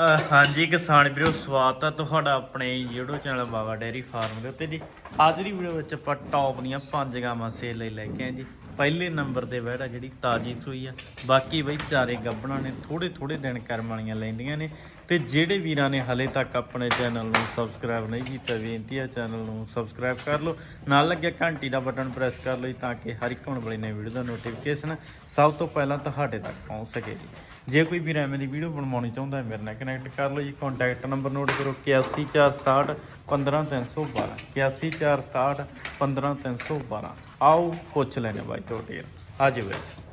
ਹਾਂਜੀ ਕਿਸਾਨ ਵੀਰੋ, ਸਵਾਗਤ ਹੈ ਤੁਹਾਡਾ ਆਪਣੇ YouTube channel Baba dairy farm ਦੇ ਉੱਤੇ ਜੀ। ਅੱਜ ਦੀ ਵੀਡੀਓ ਵਿੱਚ ਆਪਾਂ ਟੌਪ ਦੀਆਂ ਪੰਜ ਗਾਵਾਂ ਸੇਲ ਲਈ ਲੈ ਕੇ ਆਏ ਜੀ। ਪਹਿਲੇ ਨੰਬਰ ਤੇ ਬੈੜਾ ਜਿਹੜੀ ਤਾਜੀ ਸੂਈ ਆ। ਬਾਕੀ ਬਈ ਚਾਰੇ ਗੱਬਣਾ ਨੇ ਥੋੜੇ ਥੋੜੇ ਦਿਨ ਕਰਮ ਵਾਲੀਆਂ ਲੈਂਦੀਆਂ ਨੇ। ਤੇ ਜਿਹੜੇ ਵੀਰਾਂ ਨੇ ਹਲੇ ਤੱਕ ਆਪਣੇ ਚੈਨਲ ਨੂੰ ਸਬਸਕ੍ਰਾਈਬ ਨਹੀਂ ਕੀਤਾ, ਬੇਨਤੀ ਹੈ ਚੈਨਲ ਨੂੰ ਸਬਸਕ੍ਰਾਈਬ ਕਰ ਲਓ। ਨਾਲ ਲੱਗਿਆ ਘੰਟੀ ਦਾ ਬਟਨ ਪ੍ਰੈਸ ਕਰ ਲਓ ਤਾਂ ਕਿ ਹਰ ਇੱਕ ਹੋਣ ਵਾਲੀ ਨਵੀਂ ਵੀਡੀਓ ਦਾ ਨੋਟੀਫਿਕੇਸ਼ਨ ਸਭ ਤੋਂ ਪਹਿਲਾਂ ਤੁਹਾਡੇ ਤੱਕ ਪਹੁੰਚ ਸਕੇ। ਜੀ ਜੇ ਕੋਈ ਵੀਰ ਐਵੇਂ ਦੀ ਵੀਡੀਓ ਬਣਵਾਉਣੀ ਚਾਹੁੰਦਾ ਹੈ, ਮੇਰੇ ਨਾਲ ਕਨੈਕਟ ਕਰ ਲਓ ਜੀ। ਕੰਟੈਕਟ ਨੰਬਰ ਨੋਟ ਕਰੋ 81467 15312 81467 15312 ਆਓ ਪੁੱਛ ਲੈਣੇ ਬਾਈ ਤੁਹਾਡੇ ਆਜੋ ਬਾਈ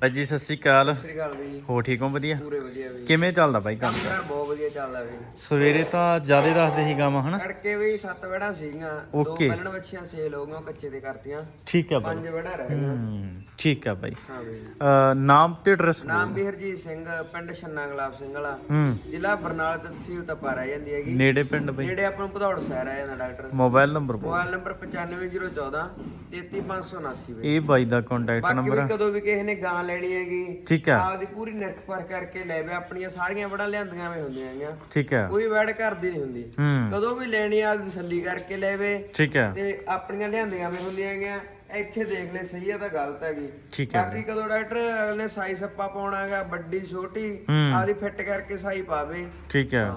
ਬਾਈ ਜੀ ਸਤਿ ਸ਼੍ਰੀ ਅਕਾਲ। ਸ੍ਰੀ ਅਕਾਲ ਬਈ ਹੋ ਠੀਕ ਹੋ? ਵਧੀਆ? ਪੂਰੇ ਵਧੀਆ ਬਈ ਕਿਵੇਂ ਚੱਲਦਾ ਬਾਈ ਕੰਮ? ਯਾਰ ਬਹੁਤ ਵਧੀਆ ਚੱਲਦਾ ਬਈ ਸਵੇਰੇ ਤਾਂ ਜ਼ਿਆਦਾ ਦੱਸਦੇ ਸੀ ਕੰਮ ਹਨਾ? ਤੜਕੇ ਵੀ ਸੱਤ ਵੜਾ ਸੀਗੀਆਂ। ਦੋ Okay. ਪਹਿਲਣ ਬੱਚੀਆਂ ਸੇਲ ਹੋ ਗਈਆਂ ਕੱਚੇ ਤੇ ਕਰਤੀਆਂ। ਠੀਕ ਹੈ ਬਾਈ। ਪੰਜ ਵੜਾ ਰਹਿ ਗਈਆਂ। ਹੂੰ, ਠੀਕ ਹੈ ਬਾਈ। ਹਾਂ ਬਈ। ਅਹ ਨਾਮ ਤੇ ਐਡਰੈਸ ਨਾਮ ਵੀ ਹਰਜੀਤ ਸਿੰਘ ਪਿੰਡ ਛੰਨਾ ਗੁਲਾਬ ਸਿੰਘ ਵਾਲਾ। ਹੂੰ। ਜ਼ਿਲ੍ਹਾ ਬਰਨਾਲਾ ਤੇ ਤਹਿਸੀਲ ਤਪਾ ਰਹਿ ਜਾਂਦੀ ਹੈਗੀ। ਨੇੜੇ ਪਿੰਡ ਬਾਈ। ਜਿਹੜੇ ਆਪਾਂ ਨੂੰ ਭਦੌੜ ਸ਼ਹਿਰ ਆ ਜਾਂਦਾ ਡਾਕਟਰ ਮੋਬਾਈਲ ਨੰਬਰ ਬੋਲ ਮੋਬਾਈਲ ਨੰਬਰ 95014 33579 ਬਈ। ਇਹ ਬਾਈ ਦਾ ਕੰਟੈਕਟ ਬਾਕੀ ਨੰਬਰ ਵੀ ਕਦੋਂ ਵੀ ਕਿਸੇ ਨੇ ਗਾਂ ਲੈਣੀ ਹੈਗੀ ਠੀਕ ਹੈ ਆਪਦੀ ਪੂਰੀ ਨੈਟ ਪਰ ਕਰਕੇ ਲੈ ਵੇ ਆਪਣੀਆਂ ਸਾਰੀਆਂ ਵੜਾ ਲਿਆਂਦੀਆਂ ਵੇ ਹੁੰਦੀਆਂ ਹੈਗੀਆਂ। ਠੀਕ ਹੈ ਕੋਈ ਵੈੜ ਕਰਦੀ ਨਹੀਂ ਹੁੰਦੀ। ਹੂੰ। ਕਦੋਂ ਵੀ ਲੈਣੀ ਆ ਤਸੱਲੀ ਕਰਕੇ ਲੈਵੇ ਠੀਕ ਹੈ ਤੇ ਆਪਣੀਆਂ ਲਿਆਂਦੀਆਂ ਵੀ ਹੁੰਦੀਆਂ ਹੈਗੀਆਂ। ਇੱਥੇ ਦੇਖ ਲੈ ਸਹੀ ਆ ਤਾਂ ਗਲਤ ਹੈਗੀ। ਠੀਕ ਹੈ ਬਾਕੀ ਕਦੋਂ ਡਾਕਟਰ ਅਗਲੇ ਸਾਈ ਸੱਪਾ ਪਾਉਣਾ ਹੈਗਾ ਵੱਡੀ ਛੋਟੀ ਹੂੰ। ਆਦੀ ਫਿੱਟ ਕਰਕੇ ਸਾਈ ਪਾਵੇ। ਠੀਕ ਹੈ।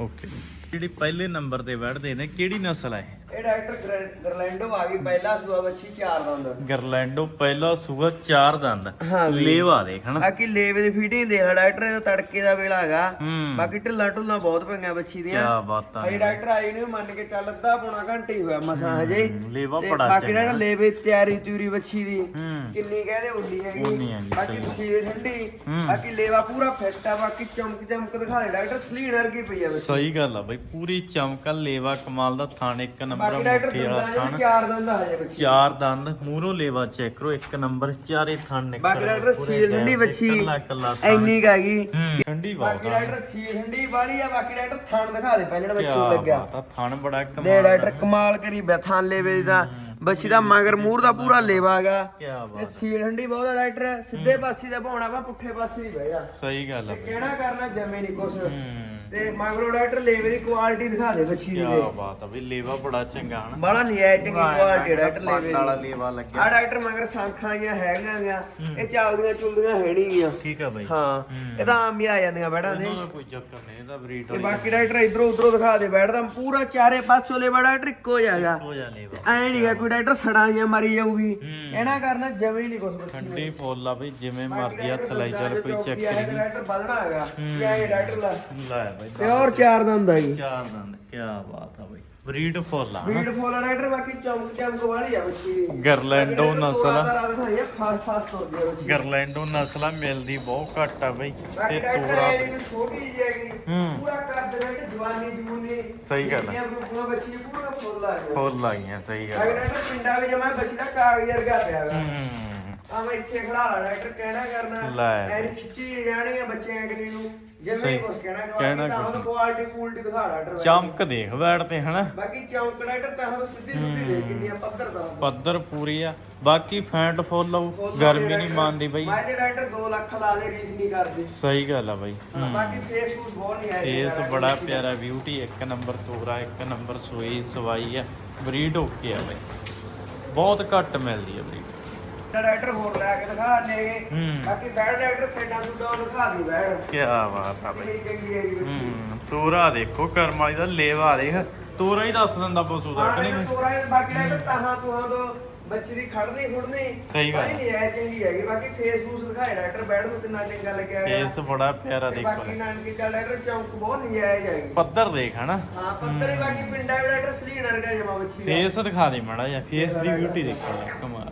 ਓਕੇ। ਜਿਹੜੀ ਪਹਿਲੇ ਨੰਬਰ ਤੇ ਬੈਠਦੇ ਨੇ ਕਿਹੜੀ ਨਸਲ ਹੈ ਇਹ ਡਾਕਟਰ ਗਰਲੈਂਡੋ ਆ ਗਈ ਪਹਿਲਾ ਸੂਆ ਬੱਚੀ ਚਾਰ ਦੰਦ। ਗਰਲੈਂਡੋ ਪਹਿਲਾ ਸੂਆ ਚਾਰ ਦੰਦ। ਹਾਂ ਵੀ। ਲੇਵਾ ਦੇਖ ਹਨਾ? ਬਾਕੀ ਲੇਵੇ ਦੀ ਫੀਡਿੰਗ ਦੇਖ ਡਾਕਟਰ ਇਹਦਾ ਤੜਕੇ ਦਾ ਵੇਲਾ ਹੈਗਾ। ਹੂੰ। ਬਾਕੀ ਢਿੱਲਾ ਢੁੱਲਾ ਬਹੁਤ ਪਈਆਂ ਬੱਚੀ ਦੀਆਂ। ਕੀ ਬਾਤਾਂ ਅਜੇ ਡਾਕਟਰ ਆਈ ਨੇ ਮੰਨ ਕੇ ਚੱਲ ਅੱਧਾ ਪੌਣਾ ਘੰਟਾ ਹੀ ਹੋਇਆ ਮਸਾਂ ਹਜੇ। ਲੇਵਾ ਤੇ ਬੜਾ ਬਾਕੀ ਚੰਗਾ। ਲੇਵੇ ਤਿਆਰੀ ਤਿਉਰੀ ਬੱਚੀ ਦੀ। ਹੂੰ। ਕਿੰਨੀ ਕਹਦੇ ਉਨੀ ਹੈਗੀ। ਉਨੀ ਹੈਗੀ, ਬਾਕੀ ਸੀਲ ਠੰਡੀ। ਬਾਕੀ ਲੇਵਾ ਪੂਰਾ ਫਿੱਟ ਆ ਬਾਕੀ ਚਮਕ ਚਮਕ ਦਿਖਾ ਦੇ। ਡਾਕਟਰ ਸਲੀਨ ਵਰਗੀ ਪਈ ਆ ਬੱਚੀ ਸਹੀ ਗੱਲ ਆ ਬਈ ਪੂਰੀ ਚਮਕਾ ਲੇਵਾ ਕਮਾਲ ਦਾ ਥਾਣ ਇੱਕ ਨੰਬਰ। ਬਾਕੀ ਡਾਕਟਰ ਮੁੱਠੀ ਵਾਲਾ ਚਾਰ ਦੰਦ ਆ ਹਜੇ ਬੱਚੀ। ਚਾਰ ਦੰਦ ਮੂਹਰੋਂ ਲੇਵਾ ਚੈੱਕ ਕਰੋ ਇੱਕ ਨੰਬਰ ਚਾਰੇ ਥਾਣ ਨਿਕਲ ਬਾਕੀ ਡਾਕਟਰ ਸੀਲ ਠੰਡੀ ਬੱਚੀ ਇੰਨੀ ਕੁ ਹੂੰ ਠੰਡੀ ਬਾਕੀ ਡਾਕਟਰ ਸੀਲ ਠੰਡੀ ਵਾਲੀ ਆ ਬਾਕੀ ਡਾਕਟਰ ਥਣ ਦਿਖਾ ਦੇ ਪਹਿਲਾਂ ਬੱਚੀ ਨੂੰ ਕੀ ਲੱਗਿਆ। ਬਾਤ ਆ ਥਾਣ ਬੜਾ ਦੇ ਕਮਾਲ ਡਾਕਟਰ ਕਮਾਲ ਕਰੀ ਬੈਥਾਂ ਲੇਵੇ ਦੀ ਤਾਂ ਬੱਚੀ ਦਾ ਮਗਰ ਮੂਰ ਦਾ ਪੂਰਾ ਲੇਵਾ ਹੈਗਾ। ਕੀ ਤੇ ਬਾਤ ਸੀਲ ਠੰਡੀ ਬਹੁਤ ਆ ਡਾਕਟਰ ਸਿੱਧੇ ਪਾਸੇ ਦਾ ਭਾਉਣਾ ਵਾ ਪੁੱਠੇ ਪਾਸੇ ਦੀ ਬਹਿ ਜਾ। ਸਹੀ ਗੱਲ ਆ ਤੇ ਕਹਿਣਾ ਕਰਨਾ ਜਮੇ ਨਹੀਂ ਕੁਛ। ਹੂੰ। ਤੇ ਮਗਰੋਂ ਡਾਕਟਰ ਲੇਵੇ ਦੀ ਕੁਆਲਿਟੀ ਦਿਖਾ ਦੇ ਬੱਚੀ ਦੀ ਕੀ ਬਾਤ ਆ ਵੀ ਲੇਵਾ ਬੜਾ ਚੰਗਾ ਹਨਾ। ਬੜਾ ਨਜਾਇਜ਼ ਚੰਗੀ ਕੁਆਲਿਟੀ ਡਾਕਟਰ ਲੇਵੇ ਵਾਲਾ ਦੀ। ਲੇਵਾ ਲੱਗਿਆ। ਆ ਡਾਕਟਰ ਮਗਰ ਸਾਂਖਾਂ ਜਾਂ ਹੈਗੀਆਂ ਗੀਆਂ ਇਹ ਚੱਲਦੀਆਂ ਚੁਲਦੀਆਂ ਹੈ ਨਹੀਂ ਗੀਆਂ। ਠੀਕ ਆ ਬਾਈ। ਹਾਂ ਇਹ ਤਾਂ ਆਮ ਹੀ ਆ ਜਾਂਦੀਆਂ ਬੈੜਾਂ ਦੇ। ਕੋਈ ਚੱਕਰ ਨਹੀਂ ਇਹਦਾ ਬਰੀਡ ਤੇ ਬਾਕੀ ਡਾਕਟਰ ਇਧਰੋਂ ਉਧਰੋਂ ਦਿਖਾ ਦੇ ਬੈਠਦਾ ਪੂਰਾ ਚਾਰੇ ਪਾਸੋਂ ਲੇਵਾ ਡਾਕਟਰ ਇੱਕੋ ਜਾਗਾ ਐ ਨਹੀਂ ਗਾ ਕੋਈ ਡਾਕਟਰ ਸੜਾਂ ਜਾਂ ਮਰੀ ਜਾਊਗੀ। ਇਹਨਾਂ ਕਰਨਾ ਜਮੇ ਨਹੀਂ ਕੁਛ ਬੱਚੀ ਠੰਡੀ ਫੁੱਲ ਆ ਬਈ ਜਿਵੇਂ ਮਰਜ਼ੀ ਹੱਥ ਲਾਈ ਚੱਲ ਕੋਈ ਚੱਕਰ ਨਹੀਂ ਡਾਕਟਰ ਬਦਣਾ ਹੈਗਾ। ਕੀ ਹੈ ਡਾਕਟਰ ਲਾ ਲੈ। ਬਾਈ। ਪਿਓਰ ਚਾਰ ਦੰਦ ਹੈਗੀ ਚਾਰ ਦੰਦ ਕੀ ਬਾਤ ਆ ਬਾਈ। ਬਰੀਡ ਫੁੱਲ ਆ ਬੀਡ ਫੋਲ ਡਾਕਟਰ ਬਾਕੀ ਚੌਂਕ ਚੌਂਕ ਵਾਲੀ ਆ ਬੱਚੀ ਦੀ। ਗਰਲੈਂਡੋ ਨਸਲ ਆ। ਆ ਫਾਸ ਫਾਸ ਤੋਂ ਦੀ ਬੱਚੀ। ਗਰਲੈਂਡੋ ਨਸਲ ਆ ਮਿਲਦੀ ਬਹੁਤ ਘੱਟ ਆ ਬਈ। ਬਾਕੀ ਤੇ ਡਾਕਟਰ ਤੋਰਾ ਇਹ ਜਿਹੜੀ ਛੋਟੀ ਜਿਹੀ ਹੈਗੀ ਹੂੰ। ਪੂਰਾ ਕੱਦ ਰੇਟ ਜਵਾਨੀ ਜਮੂਨੀ ਸਹੀ ਗੱਲ ਆ। ਇਹ ਰੂਪਾਂ ਬੱਚੀ ਪੂਰਾ ਫੁੱਲ ਆ ਗਿਆ ਫੁੱਲ ਆਈਆਂ ਸਹੀ ਗੱਲ ਬਾਕੀ ਡਾਕਟਰ ਪਿੰਡਾਂ ਵਿੱਚ ਜਮਾ ਬੱਚੀ ਦਾ ਕਾਗਜ਼ ਵਰਗਾ ਪਿਆ ਹੈਗਾ ਹੂੰ। ਆ ਮੈਂ ਇੱਥੇ ਖੜਾ ਲਾ ਡਾਕਟਰ ਕਹਿਣਾ ਕਰਨਾ ਲੈ। ਐਨ ਖਿੱਚੀ ਜਾਣਗੀਆਂ ਬੱਚਿਆਂ ਕਰੀ ਨੂੰ। ਜਿਵੇਂ। ਕੁਛ ਕਹਿਣਾ ਕਿ ਕਹਿਣਾ ਤਾਂ ਕੁਆਲਿਟੀ ਕੁਆਲਿਟੀ ਦਿਖਾ ਡਾਕਟਰ ਚਮਕ ਦੇਖ ਬੈਠਦੇ ਹਨਾ? ਬਾਕੀ ਚੌਂਕ ਡਾਕਟਰ ਤਾਂ ਹੁਣ ਸਿੱਧੀ ਸੁੱਧੀ ਦੇ ਕਿੰਨੀਆਂ ਪੱਧਰ ਦਾ ਪੱਧਰ ਪੂਰੀ ਆ। ਬਾਕੀ ਫੈਂਟ ਫੁੱਲ ਗਰਮੀ ਨਹੀਂ ਮੰਨਦੀ ਬਈ। ਮੈਂ ਜੇ ਡਾਕਟਰ 2 ਲੱਖ ਲਾ ਦੇ ਰੀਸ ਨਹੀਂ ਕਰਦੀ। ਸਹੀ ਗੱਲ ਆ ਬਾਈ। ਬਾਕੀ ਫੇਸ ਫੂਸ ਬਹੁਤ ਨਹੀਂ ਆਇਆ ਫੇਸ ਬੜਾ ਪਿਆਰਾ ਬਿਊਟੀ ਇੱਕ ਨੰਬਰ ਤੋਰਾ ਇੱਕ ਨੰਬਰ ਸੋਈ ਸਵਾਈ ਆ। ਬਰੀਡ ਓਕੇ ਆ ਬਾਈ। ਬਹੁਤ ਘੱਟ ਮਿਲਦੀ ਆ ਬਰੀਡ। ਡਾਕਟਰ ਹੋਰ ਲੈ ਕੇ ਦਿਖਾ ਦੇਗੇ ਹੂੰ। ਬਾਕੀ ਬੈਡ ਡਾਕਟਰ ਸੈਡਾ ਸੁਡਾ ਦਿਖਾ ਦੀ ਬੈਡ ਕੀ ਬਾਤ ਆ ਬਾਈ। ਕਿੰਨੀ ਚੰਗੀ ਹੈ ਜੀ ਹੂੰ ਤੋਰਾ ਦੇਖੋ ਕਰਮ ਵਾਲੀ ਦਾ ਲੇਵਾ ਦੇਖ। ਤੋਰਾ ਹੀ ਦੱਸ ਦਿੰਦਾ ਪਸ਼ੂ ਦਾ ਕਿ ਨਹੀਂ? ਤੋਰਾ ਬਾਕੀ ਡਾਕਟਰ ਤਾਹਾਂ ਤੁਹਾਂ ਤੋਂ ਬੱਚੀ ਦੀ ਖੜਨੀ ਖੁੜਨੀ ਸਹੀ ਗੱਲ। ਨਹੀਂ ਹੈ ਚੰਗੀ ਹੈਗੀ। ਬਾਕੀ ਫੇਸ ਫੂਸ ਦਿਖਾਏ ਡਾਕਟਰ ਬੈਡ ਨੂੰ ਕਿੰਨਾ ਚੰਗਾ ਲੱਗਿਆ ਹੈਗਾ। ਫੇਸ ਬੜਾ ਪਿਆਰਾ ਤੇ ਦੇਖੋ। ਬਾਕੀ ਨਾਨਕੀ ਚੱਲ ਡਾਕਟਰ ਚੌਂਕ ਬਹੁਤ ਨਜਾਇਜ਼ ਹੈਗੀ। ਪੱਧਰ ਦੇਖ ਹਨਾ? ਹਾਂ ਪੱਤਰੀ ਬਾਕੀ ਪਿੰਡਾਂ ਵਿੱਚ ਡਾਕਟਰ ਸਲੀਨ ਵਰਗਾ ਜਮਾ ਬੱਚੀ ਦਾ। ਫੇਸ ਦਿਖਾ ਦੇ ਮਾੜਾ ਜਿਹਾ ਫੇਸ ਦੀ ਬਿਊਟੀ ਦੇਖੋ ਯਾਰ ਕਮਾਲ।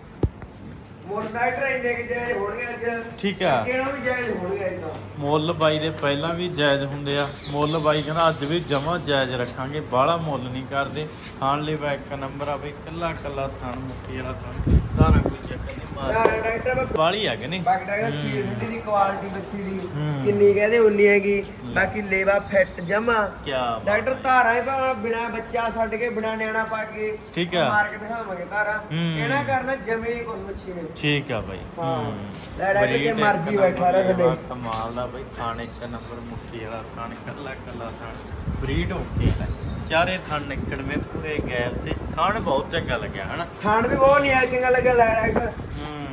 ਮੋਰ ਡਾਕਟਰ ਇੰਨੇ ਕਿ ਜਾਇਜ਼ ਹੋਣਗੇ ਅੱਜ। ਠੀਕ ਆ। ਕਿਹੜਾ ਵੀ ਜਾਇਜ਼ ਹੋਣਗੇ ਇਦਾਂ ਮੁੱਲ ਬਾਈ ਦੇ ਪਹਿਲਾਂ ਵੀ ਜਾਇਜ਼ ਹੁੰਦੇ ਆ। ਮੁੱਲ ਬਾਈ ਕਹਿੰਦਾ ਅੱਜ ਵੀ ਜਮਾ ਜਾਇਜ਼ ਰੱਖਾਂਗੇ ਬਾਹਲਾ ਮੁੱਲ ਨਹੀਂ ਕਰਦੇ। ਖਾਣ ਲਈ ਬਾ ਇੱਕ ਨੰਬਰ ਆ ਬਈ ਕੱਲਾ ਕੱਲਾ ਥਣ ਮੁੱਠੀ ਵਾਲਾ ਥਣ। ਸਾਰਾ ਕੋਈ ਚੱਕਰ ਨਹੀਂ ਡਾਕਟਰ ਵਾਲੀ ਆ ਕਿ ਨਹੀਂ? ਬਾਕੀ ਡਾਕਟਰ ਸੀਲ ਠੰਡੀ ਦੀ ਕੁਆਲਿਟੀ ਬੱਚੀ ਦੀ। ਕਿੰਨੀ ਕਹਦੇ ਉਨੀ ਹੈਗੀ। ਬਾਕੀ ਲੇਵਾ ਫਿੱਟ ਜਮਾ। ਕੀ ਡਾਕਟਰ ਧਾਰਾਂ ਹੀ ਭਾਵੇਂ ਬਿਨਾ ਬੱਚਾ ਛੱਡ ਕੇ ਬਿਨਾ ਨਿਆਣਾ ਪਾ ਕੇ ਠੀਕ ਆ। ਮਾਰ ਕੇ ਦਿਖਾਵਾਂਗੇ ਧਾਰਾਂ। ਹੂੰ। ਕਹਿਣਾ ਕਰਨਾ ਜਮੇ ਨਹੀਂ ਕੁਛ ਬੱਚੀ ਨੇ। ਠੀਕ ਆ ਬਾਈ। ਹਾਂ। ਲੈ ਡਾਕਟਰ ਇੱਕ ਮਰਜ਼ੀ ਬੈਠਾ ਰਹੇ ਥੱਲੇ। ਕਮਾਲ ਦਾ ਬਾਈ। ਖਾਣੇ ਇੱਕ ਨੰਬਰ ਮੁੱਠੀ ਵਾਲਾ ਖਾਣ ਕੱਲਾ ਕੱਲਾ ਥਾਣ। ਬਰੀਡ ਹੈ ਚਾਰੇ ਥਣ ਨਿਕੜਵੇਂ ਪੂਰੇ ਗੈਪ ਤੇ। ਖਾਣ ਬਹੁਤ ਚੰਗਾ ਲੱਗਿਆ ਹਨਾ? ਖਾਣ ਵੀ ਬਹੁਤ ਨਹੀਂ ਆਇਆ ਚੰਗਾ ਲੱਗਾ ਲੈ ਡਾਕਟਰ।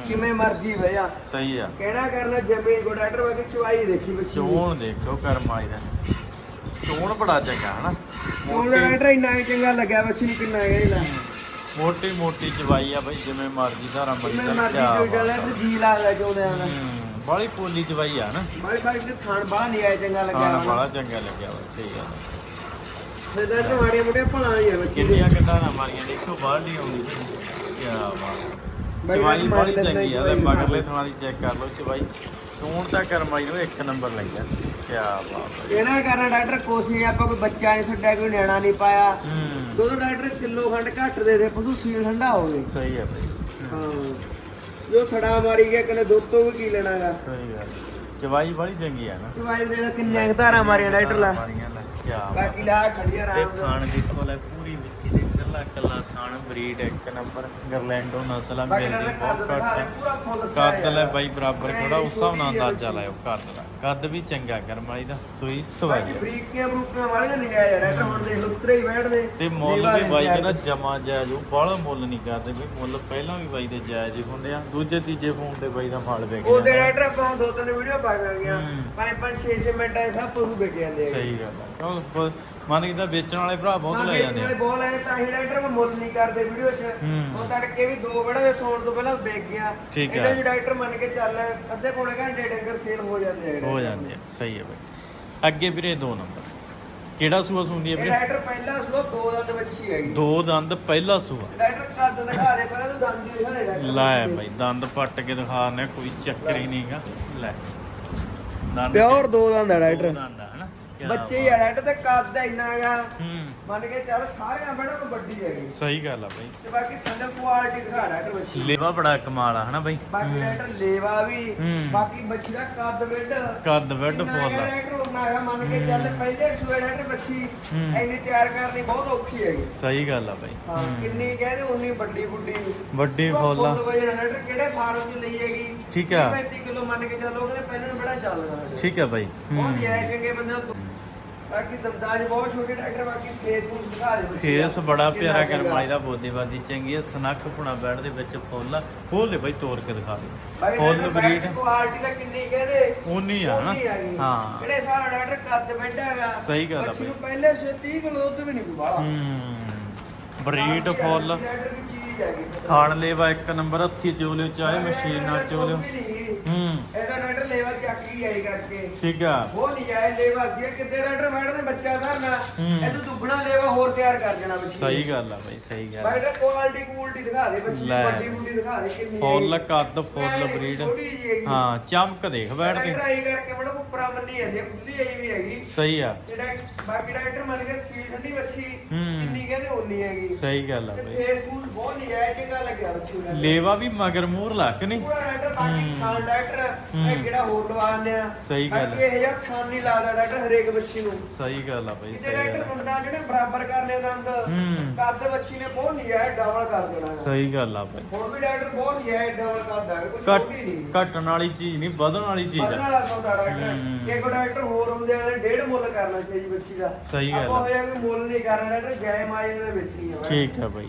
ਕਿਵੇਂ ਮਰਜ਼ੀ ਭਈਆ ਸਹੀ ਆ। ਕਹਿਣਾ ਕਰਨਾ ਜਮੇ ਕੋ ਡਾਕਟਰ ਬਾਕੀ ਚਵਾਈ ਦੇਖੀ ਬੱਚੀ ਦੀ। ਚੋਣ ਦੇਖੋ ਕਰਮ ਵਾਲੀ ਦਾ। ਚੋਣ ਬੜਾ ਚੰਗਾ ਹਨਾ? ਹੁਣ ਦਾ ਡਾਕਟਰ ਇੰਨਾ ਵੀ ਚੰਗਾ ਲੱਗਿਆ ਬੱਚੀ ਨੂੰ ਕਿੰਨਾ ਹੈਗਾ ਇਹਦਾ। ਮੋਟੀ ਮੋਟੀ ਚਵਾਈ ਆ ਬਾਈ ਜਿਵੇਂ ਮਰਜ਼ੀ ਧਾਰਾ ਮਰੀ ਕਿਵੇਂ ਮਰਜ਼ੀ ਕੋਈ ਗੱਲ ਹੈ ਜੀ ਲੱਗਦਾ ਚਾਹੁੰਦੇ ਆ ਬਾਲੀ ਪੋਲੀ ਚਵਾਈ ਆ ਨਾ ਬਾਈ ਬਾਈ ਦੇ ਥਾਣ ਬਾਹਰ ਨਹੀਂ ਆਇਆ ਚੰਗਾ ਲੱਗਿਆ ਹੁਣ। ਬੜਾ ਚੰਗਾ ਲੱਗਿਆ ਵਾ ਠੀਕ ਆ। ਤੇ ਡਾਕਟਰ ਮਾੜੀਆਂ ਮੋਟੀਆਂ ਭਲਾ ਹੀ ਆ ਬੱਚੀ ਦੀ। ਕਿੰਨੀਆਂ ਕਿੰਨਾ ਨਾ ਮਾਰੀਆਂ ਦੇਖੋ ਬਾਹਰ ਨਹੀਂ ਆਉਂਦੀ ਕੀ ਬਾਤ ਚਵਾਈ ਬੜੀ ਚੰਗੀ ਆ ਤੇ ਦਿਖਾ ਮਗਰਲੇ ਥਾਂ ਦੀ ਚੈੱਕ ਕਰ ਲਓ ਚਵਾਈ। ਸੋਣ ਤਾਂ ਕਰਮਾਈ ਨੂੰ ਇੱਕ ਨੰਬਰ ਲੱਗਿਆ ਕੀ ਬਾਤ ਹੈ ਕਹਿਣਾ ਕਰਨਾ ਡਾਕਟਰ ਕੋਸ਼ਿਸ਼ ਆਪਾਂ ਕੋਈ ਬੱਚਾ ਨਹੀਂ ਛੱਡਿਆ ਕੋਈ ਨਿਆਣਾ ਨਹੀਂ ਪਾਇਆ। ਦੁੱਧ ਡਾਕਟਰ ਕਿਲੋ ਖੰਡ ਘੱਟ ਦੇ ਦੇ ਪਸ਼ੂ ਸੀਲ ਠੰਡਾ ਹੋਵੇ ਸਹੀ ਹੈ ਬਾਈ। ਹਾਂ। ਜੋ ਛੜਾ ਮਾਰੀ ਗਿਆ ਕਲੇ ਦੁੱਧ ਤੋਂ ਵੀ ਕੀ ਲੈਣਾਗਾ। ਸਹੀ ਗੱਲ। ਚਵਾਈ ਬੜੀ ਚੰਗੀ ਆ ਨਾ। ਚਵਾਈ ਦੇ ਨਾਲ ਕਿੰਨੀਆਂ ਕੁ ਧਾਰਾਂ ਮਾਰੀਆਂ ਡਾਕਟਰ ਲਾ। ਮਾਰੀਆਂ ਲੈ ਕੀ ਬਾਤ ਬਾਕੀ ਲਾ ਖੜੀ ਆ ਤੇ ਆਰਾਮ ਨਾਲ। ਖਾਣ ਦੀ ਕੋਲ ਪੂਰੀ ਵਿੱਚੀ ਦੇ ਕੱਲਾ ਕੱਲਾ ਖਾਣ ਬਰੀਡ ਇੱਕ ਨੰਬਰ ਗਰਲੈਂਡੋ ਨਸਲ ਆ ਮਿਲਦੀ ਬਹੁਤ ਘੱਟ ਪੂਰਾ ਫੁੱਲ ਕੱਦ ਲੈ ਬਾਈ ਬਰਾਬਰ ਥੋੜਾ ਉਸ ਹਿਸਾਬ ਨਾਲ ਅੰਦਾਜ਼ਾ ਲਾਇਓ ਕੱਦ ਦਾ। ਕੱਦ ਵੀ ਚੰਗਾ ਕਰਮ ਵਾਲੀ ਦਾ ਸੂਈ ਸਵਾਈ ਆ। ਬਰੀਕੀਆਂ ਬਰੂਕੀਆਂ ਵਾਲੀਆਂ ਨਹੀਂ ਆਇਆ ਡਾਕਟਰ ਹੁਣ ਦੇਖ ਲੋ ਉਤਰੇ ਹੀ ਬੈਠਦੇ। ਤੇ ਮੁੱਲ ਵੀ ਬਾਈ ਕਹਿੰਦਾ ਜਮਾ ਜਾਇਜ਼ ਉਹ ਬਾਹਲਾ ਮੁੱਲ ਨਹੀਂ ਕਰਦੇ ਵੀ ਮੁੱਲ ਪਹਿਲਾਂ ਵੀ ਬਾਈ ਦੇ ਜਾਇਜ਼ ਹੀ ਹੁੰਦੇ ਆ ਦੂਜੇ ਤੀਜੇ ਫੋਨ ਤੇ ਬਾਈ ਦਾ ਮਾਲ ਵੇਚ ਉਹਦੇ ਡਾਕਟਰ ਆਪਾਂ ਦੋ ਤਿੰਨ ਵੀਡੀਓ ਪਾ ਗਏ ਆ ਹੂੰ। ਪੰਜ ਪੰਜ ਛੇ ਛੇ ਮਿੰਟਾਂ 'ਚ ਸਭ ਪਸ਼ੂ ਵਿਕ ਜਾਂਦੇ ਆ। ਸਹੀ ਗੱਲ ਆ। ਮੰਨ ਕੇ ਤਾਂ ਵੇਚਣ ਵਾਲੇ ਭਰਾ ਬਹੁਤ ਲੈ ਜਾਂਦੇ ਆ। ਬੋਲ ਆਏ ਤਾਂ ਹੀ ਡਾਕਟਰ ਮੈਂ ਮੁੱਲ ਨਹੀਂ ਕਰਦੇ ਵੀਡੀਓ 'ਚ। ਹੂੰ। ਉਹ ਤੜਕੇ ਵੀ ਦੋ ਗੜਾ ਦੇ ਸੌਣ ਤੋਂ ਪਹਿਲਾਂ ਵਿਕ ਗਿਆ। ਠੀਕ। ਇਹਦਾ ਜੀ ਡਾਕਟਰ ਮੰਨ ਕੇ ਚੱਲ ਅੱਧੇ ਪੌਣੇ ਘੰਟੇ ਡੰਗਰ ਸੇਲ ਹੋ ਜਾਂਦੇ ਆ ਹੋ ਜਾਂਦੇ ਆ ਸਹੀ ਹੈ ਬਾਈ। ਅੱਗੇ ਵੀਰੇ ਦੋ ਨੰਬਰ। ਕਿਹੜਾ ਸੂਆ ਸੁਣਦੀ ਹੈ ਵੀਰੇ? ਡਾਕਟਰ ਪਹਿਲਾਂ ਸੋ ਦੋ ਦੰਦ ਵੱਛੀ ਹੈਗੀ। ਦੋ ਦੰਦ ਪਹਿਲਾ ਸੂਆ। ਡਾਕਟਰ ਕੱਦ ਦਿਖਾ ਦੇ ਪਹਿਲਾਂ ਤਾਂ ਦੰਦ ਹੀ ਦਿਖਾ ਲੈ ਬਾਈ ਦੰਦ ਪੱਟ ਕੇ ਦਿਖਾਣੇ ਕੋਈ ਚੱਕਰ ਹੀ ਨਹੀਂਗਾ ਲੈ। ਪਿਓਰ ਦੋ ਦੰਦ ਆ ਦੋ ਬੱਚੇ ਹੀ ਆ ਡਾਕਟਰ ਤੇ ਕੱਦ ਇੰਨਾ ਹੈਗਾ। ਹੂੰ। ਮੰਨ ਕੇ ਚੱਲ ਸਾਰਿਆਂ ਬੜਾ ਵੱਡੀ ਹੈਗੀ। ਸਹੀ ਗੱਲ ਆ ਬਾਈ। ਤੇ ਬਾਕੀ ਥੱਲੇ ਕੁਆਲਿਟੀ ਦਿਖਾ ਡਾਕਟਰ ਬੱਚੀ। ਲੇਵਾ ਬੜਾ ਕਮਾਲ ਆ ਹਨਾ ਬਾਈ? ਬਾਕੀ ਡਾਕਟਰ ਲੇਵਾ ਵੀ ਹੂੰ। ਬਾਕੀ ਬੱਚੀ ਦਾ ਕੱਦ ਵਿੱਡ ਕੱਦ ਵੱਡ ਫੋਲ ਹੈਗਾ ਆ। ਡਾਕਟਰ ਉਹਨਾਂ ਹੈਗਾ ਮੰਨ ਕੇ ਚੱਲ ਪਹਿਲੇ ਸੂਏ ਡਾਕਟਰ ਬੱਚੀ ਹੂੰ। ਇੰਨੀ ਤਿਆਰ ਕਰਨੀ ਬਹੁਤ ਔਖੀ ਹੈਗੀ। ਸਹੀ ਗੱਲ ਆ ਬਾਈ। ਹਾਂ ਕਿੰਨੀ ਕਹਦੇ ਉਨੀ ਵੱਡੀ ਬੁੱਢੀ। ਵੱਡੀ ਫੁੱਲ ਡਾਕਟਰ ਕਿਹੜੇ ਫਾਰਮ 'ਚ ਲਈ ਹੈਗੀ? ਠੀਕ ਆ। 35 ਕਿਲੋ ਮੰਨ ਕੇ ਚੱਲੋ ਕਹਿੰਦੇ ਪਹਿਲਾਂ ਨੂੰ ਬੜਾ ਚੱਲਦਾ ਠੀਕ ਹੈ ਬਾਈ। ਬਹੁਤ ਹੂੰ। ਜਾਇ ਚੰਗੇ ਬੰਦੇ ਬਾਕੀ ਦੰਦਾਜ ਬਹੁਤ ਛੋਟੇ ਡਾਕਟਰ ਬਾਕੀ ਫੇਸ ਫੂਸ ਦਿਖਾ ਦੇ ਬੱਚੀ ਫੇਸ। ਬੜਾ ਕਿੰਨਾ ਪਿਆਰਾ ਚੰਗਾ। ਕਰਮਾਈ ਦਾ ਬੋਦੀਵਾਦੀ ਚੰਗੀ ਹੈ ਸਨੱਖ ਪੁਣਾ ਬੈਠ ਦੇ ਵਿੱਚ ਫੁੱਲ ਖੋਲ ਲੈ ਬਾਈ ਤੋੜ ਕੇ ਦਿਖਾ ਦੇ ਫੁੱਲ ਡਾਕਟਰ ਬਰੀਡ ਬੈਠ ਕੁਆਲਿਟੀ ਦਾ ਕਿੰਨੀ ਕਹਦੇ ਉਨੀ ਆ। ਹਾਂ। ਜਿਹੜੇ ਸਾਰਾ ਡਾਕਟਰ ਕੱਦ ਬੈਠਾ ਹੈਗਾ। ਸਹੀ ਗੱਲ ਆ ਬੱਚੀ। ਨੂੰ ਪਹਿਲੇ ਸੇ 30 ਕਿਲੋ ਦੁੱਧ ਵੀ ਨਹੀਂ ਕੋਈ ਬਾਹਲਾ ਹੂੰ। ਬਰੀਡ ਫੁੱਲ। ਡਾਕਟਰ ਚੀਜ਼ ਹੈਗੀ ਲੇਵਾ ਇੱਕ ਨੰਬਰ ਹੱਥੀ ਚੋ ਲਿਓ ਚਾਹੇ ਮਸ਼ੀਨ ਨਾਲ ਚੋ ਲਿਓ ਹੂੰ। ਇਹਦਾ ਡਾਕਟਰ ਲੇਵਾ ਚੱਕੀ ਆਈ ਕਰਕੇ। ਠੀਕ ਆ। ਉਹ ਨਹੀਂ ਜਾਏ ਲੇਵਾ ਸੀ ਕਿਤੇ ਡਾਕਟਰ ਬੈਠਦੇ ਬੱਚਾ ਧਰਨਾ ਹੂੰ। ਇਹ ਤੋਂ ਦੁੱਗਣਾ ਲੇਵਾ ਹੋਰ ਤਿਆਰ ਕਰ ਦੇਣਾ ਬੱਚੀ ਸਹੀ ਗੱਲ ਆ ਬਾਈ ਸਹੀ ਗੱਲ। ਬਾਈ ਕੁਆਲਿਟੀ ਕੁਆਲਿਟੀ ਦਿਖਾ ਦੇ ਬੱਚੀ। ਵੱਡੀ ਬੁੱਢੀ ਦਿਖਾ ਦੇ ਕਿੰਨੀ ਫੁੱਲ। ਕੱਦ ਫੁੱਲ ਬਰੀਡ। ਹਾਂ ਚਮਕ ਦੇਖ ਬੈਠ ਕੇ। ਡਾਕਟਰ ਆਈ ਕਰਕੇ ਬੜਾ ਉੱਪਰਾਂ ਮੰਨੀ ਜਾਂਦੀ ਹੈ ਖੁੱਲੀ ਆਈ ਵੀ ਹੈਗੀ। ਸਹੀ ਆ। ਡਾਕਟਰ ਬਾਕੀ ਡਾਕਟਰ ਮੰਨ ਕੇ ਸੀ ਠੰਡੀ ਬੱਚੀ ਹੂੰ। ਕਿੰਨੀ ਕਹਿੰਦੇ ਉਨੀ ਹੈਗੀ। ਸਹੀ ਗੱਲ ਆ ਬਾਈ। ਫੇਰ ਫੂਡ ਬਹੁਤ ਨਹੀਂ ਆਇਆ ਚੰਗਾ ਲੱਗਿਆ ਬੱਚੀ ਨੂੰ ਲੇਵਾ ਵੀ ਮਗਰ ਮੂਰ ਲੱਕ ਨਹੀਂ? ਪੂਰਾ ਡਾਕਟਰ ਬਾਕੀ ਖਾਨ ਡਾਕਟਰ ਹੂੰ। ਇਹ ਕਿਹੜਾ ਹੋਰ ਲਵਾਉਂਦੇ ਆ? ਸਹੀ ਗੱਲ ਬਾਕੀ ਇਹ ਜਿਹਾ ਥਾਨ ਨਹੀਂ ਲਾਦਾ ਡਾਕਟਰ ਹਰੇਕ ਬੱਚੀ ਨੂੰ। ਸਹੀ ਗੱਲ ਆ ਬਾਈ ਸਹੀ ਡਾਕਟਰ ਗੱਲ ਆ। ਮੁੰਡਾ ਜਿਹੜੇ ਬਰਾਬਰ ਕਰਨੇ ਦੰਦ ਹੂੰ। ਕੱਦ ਬੱਚੀ ਨੇ ਬਹੁਤ ਨਹੀਂ ਆਇਆ ਡਬਲ ਕਰ ਦੇਣਾ ਹੈ। ਸਹੀ ਗੱਲ ਆ ਬਾਈ। ਹੁਣ ਵੀ ਡਾਕਟਰ ਬਹੁਤ ਨਹੀਂ ਆਇਆ ਡਬਲ ਕਰਦਾ ਹੈ, ਕੋਈ ਛੋਟੀ ਨਹੀਂ। ਘਟਣ ਵਾਲੀ ਚੀਜ਼ ਨਹੀਂ ਵਧਣ ਵਾਲੀ ਚੀਜ਼ ਵਧਣ ਆ ਵਾਲਾ ਸੌਦਾ ਡਾਕਟਰ। ਹੂੰ। ਕਿ ਕੋ ਡਾਕਟਰ ਹੋਰ ਹੁੰਦੇ ਆ ਡੇਢ ਮੁੱਲ ਕਰਨਾ ਚਾਹੀਦੀ ਬੱਚੀ ਦਾ। ਸਹੀ ਗੱਲ ਆਪਾਂ ਆ। ਹੋਇਆ ਕਿ ਮੁੱਲ ਨਹੀਂ ਕਰਨਾ ਡਾਕਟਰ ਜੈ ਮਾਈ ਦੇ ਵਿੱਚ ਹੈ ਠੀਕ ਆ ਬਾਈ।